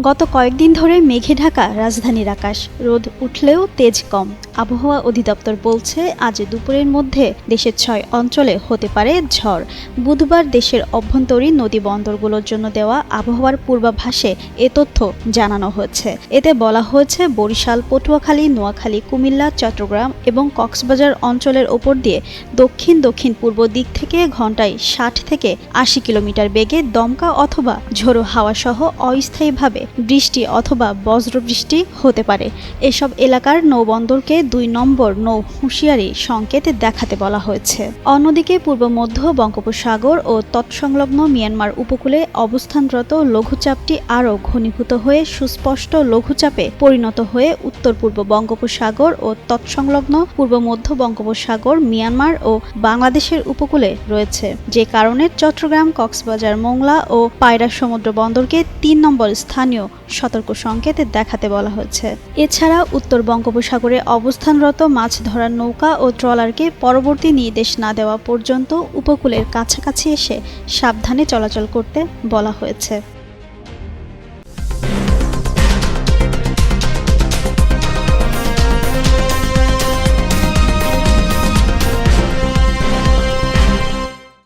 গত কয়েকদিন ধরে মেঘে ঢাকা রাজধানীর আকাশ। রোদ উঠলেও তেজ কম। আবহাওয়া অধিদপ্তর বলছে, আজ দুপুরের মধ্যে দেশের ছয় অঞ্চলে হতে পারে ঝড়। বুধবার দেশের অভ্যন্তরীণ নদী বন্দরগুলোর জন্য দেওয়া আবহাওয়ার পূর্বাভাসে এ তথ্য জানানো হয়েছে। এতে বলা হয়েছে, বরিশাল, পটুয়াখালী, নোয়াখালী, কুমিল্লা, চট্টগ্রাম এবং কক্সবাজার অঞ্চলের ওপর দিয়ে দক্ষিণ দক্ষিণ পূর্ব দিক থেকে ঘন্টায় ষাট থেকে আশি কিলোমিটার বেগে দমকা অথবা ঝোড়ো হাওয়াসহ অস্থায়ীভাবে বৃষ্টি অথবা বজ্রবৃষ্টি হতে পারে। এসব এলাকার নৌবন্দরকে দুই নম্বর নৌ হুঁশিয়ারি সংকেত দেখাতে বলা হয়েছে। অন্যদিকে পূর্ব মধ্য বঙ্গোপসাগর ও তৎসংলগ্ন মিয়ানমার উপকূলে অবস্থানরত লঘুচাপটি আরও ঘনীভূত হয়ে সুস্পষ্ট লঘুচাপে পরিণত হয়ে উত্তর পূর্ব বঙ্গোপসাগর ও তৎসংলগ্ন পূর্ব মধ্য বঙ্গোপসাগর, মিয়ানমার ও বাংলাদেশের উপকূলে রয়েছে। যে কারণে চট্টগ্রাম, কক্সবাজার, মোংলা ও পায়রা সমুদ্র বন্দরকে তিন নম্বর স্থানীয় সতর্ক সংকেত দেখাতে বলা হয়েছে। এছাড়া উত্তর বঙ্গোপসাগরে অবস্থানরত মাছ ধরার নৌকা ও ট্রলারকে পরবর্তী নির্দেশ না দেওয়া পর্যন্ত উপকূলের কাছাকাছি এসে সাবধানে চলাচল করতে বলা হয়েছে।